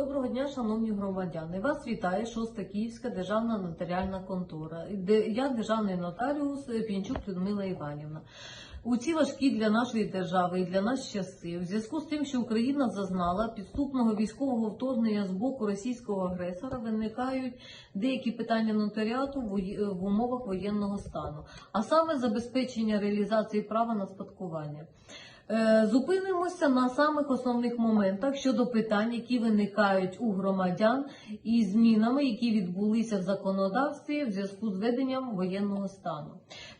Доброго дня, шановні громадяни. Вас вітає шоста Київська державна нотаріальна контора. Я державний нотаріус Пінчук Людмила Іванівна. У ці важкі для нашої держави і для нас часи, в зв'язку з тим, що Україна зазнала підступного військового вторгнення з боку російського агресора, виникають деякі питання нотаріату в умовах воєнного стану, а саме забезпечення реалізації права на спадкування. Е, Зупинимося на самих основних моментах щодо питань, які виникають у громадян, і змінами, які відбулися в законодавстві в зв'язку з введенням воєнного стану.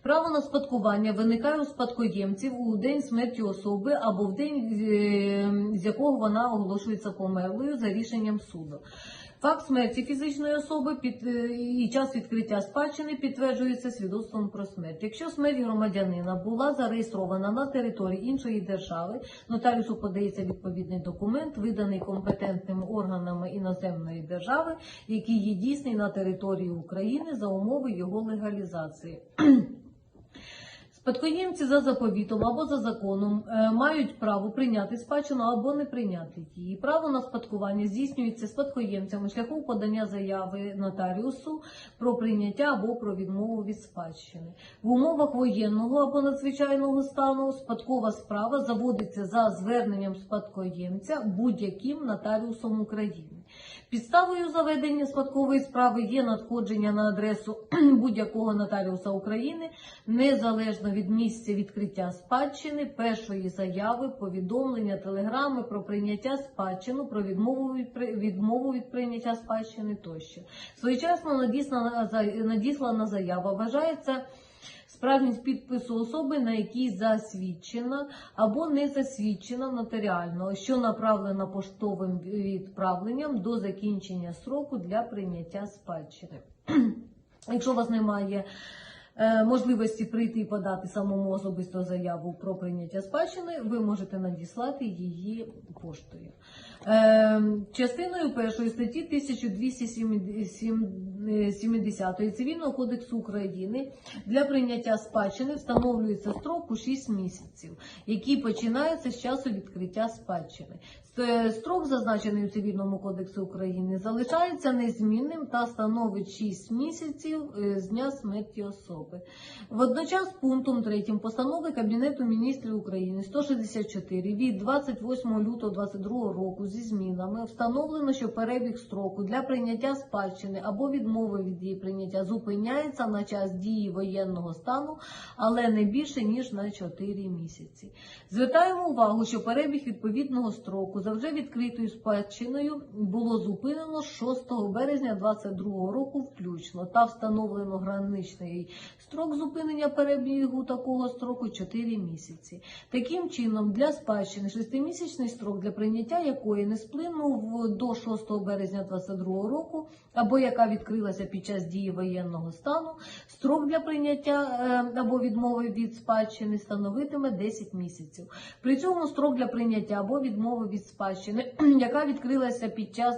Право на спадкування виникає у спадкоємців у день смерті особи або в день, е, з якого вона оголошується померлою за рішенням суду. Факт смерті фізичної особи під е, і час відкриття спадщини підтверджується свідоцтвом про смерть. Якщо смерть громадянина була зареєстрована на території іншої держави, нотаріусу подається відповідний документ, виданий компетентними органами іноземної держави, який є дійсний на території України за умови його легалізації. Спадкоємці за заповітом або за законом е, мають право прийняти спадщину або не прийняти її. Право на спадкування здійснюється спадкоємцями шляхом подання заяви нотаріусу про прийняття або про відмову від спадщини. В умовах воєнного або надзвичайного стану спадкова справа заводиться за зверненням спадкоємця будь-яким нотаріусом України. Підставою заведення спадкової справи є надходження на адресу будь-якого нотаріуса України незалежно від місця відкриття спадщини, першої заяви, повідомлення, телеграми про прийняття спадщину, про відмову від, відмову від прийняття спадщини тощо. Своєчасно надіслана, заява вважається справжність підпису особи, на якій засвідчена або не засвідчена нотаріально, що направлена поштовим відправленням до закінчення строку для прийняття спадщини. Якщо у вас немає можливості прийти і подати самому особисто заяву про прийняття спадщини, ви можете надіслати її поштою. Е, Частиною першої статті 1270 Цивільного кодексу України для прийняття спадщини встановлюється строк у 6 місяців, який починається з часу відкриття спадщини. Строк, зазначений у Цивільному кодексі України, залишається незмінним та становить 6 місяців е, з дня смерті особи. Водночас пунктом 3 постанови Кабінету міністрів України 164 від 28 лютого 2022 року зі змінами встановлено, що перебіг строку для прийняття спадщини або відмови від її прийняття зупиняється на час дії воєнного стану, але не більше ніж на 4 місяці. Звертаємо увагу, що перебіг відповідного строку за вже відкритою спадщиною було зупинено з 6 березня 2022 року включно та встановлено граничний строк зупинення перебігу такого строку 4 місяці. Таким чином, для спадщини 6-місячний строк, для прийняття якої не сплинув до 6 березня 2022 року, або яка відкрилася під час дії воєнного стану, строк для прийняття е, або відмови від спадщини становитиме 10 місяців. При цьому строк для прийняття або відмови від спадщини, яка відкрилася під час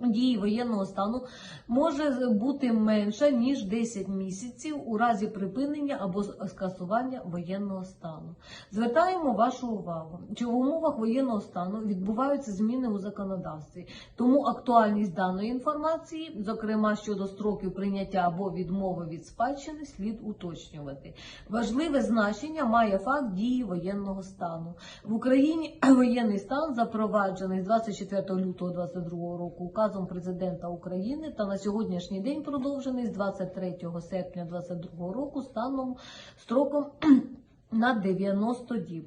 дії воєнного стану, може бути менша ніж 10 місяців у разі припинення або скасування воєнного стану. Звертаємо вашу увагу, що в умовах воєнного стану відбуваються зміни у законодавстві, тому актуальність даної інформації, зокрема щодо строків прийняття або відмови від спадщини, слід уточнювати. Важливе значення має факт дії воєнного стану. В Україні воєнний стан запроваджений з 24 лютого 2022 року указом президента України та на сьогоднішній день продовжений з 23 серпня 2022 року станом строком. На 90 діб.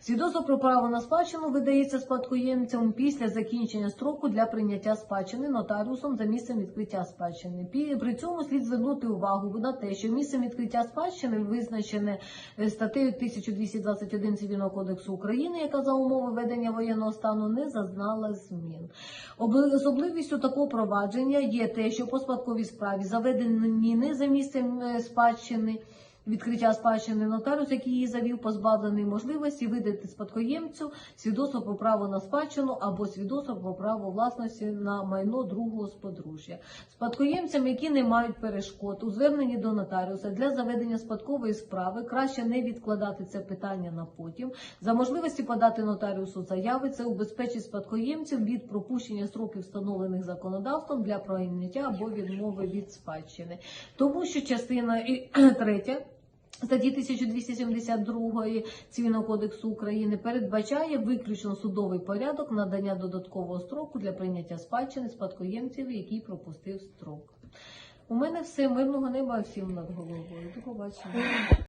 Свідоцтво про право на спадщину видається спадкоємцям після закінчення строку для прийняття спадщини нотаріусом за місцем відкриття спадщини. При цьому слід звернути увагу на те, що місцем відкриття спадщини визначене е, статтею 1221 Цивільного кодексу України, яка за умови ведення воєнного стану не зазнала змін. Особливістю такого провадження є те, що по спадковій справі заведені не за місцем е, спадщини відкриття спадщини нотаріус, який її завів, позбавлений можливості видати спадкоємцю свідоцтво про право на спадщину або свідоцтво про право власності на майно другого сподружжя. Спадкоємцям, які не мають перешкод у зверненні до нотаріуса для заведення спадкової справи, краще не відкладати це питання на потім. За можливості подати нотаріусу заяви, це убезпечить спадкоємців від пропущення строків, встановлених законодавством для прийняття або відмови від спадщини. Тому що частина і- третя статті 1272 Цивільного кодексу України передбачає виключно судовий порядок надання додаткового строку для прийняття спадщини спадкоємців, який пропустив строк. У мене все мирного неба всім над головою. До побачення.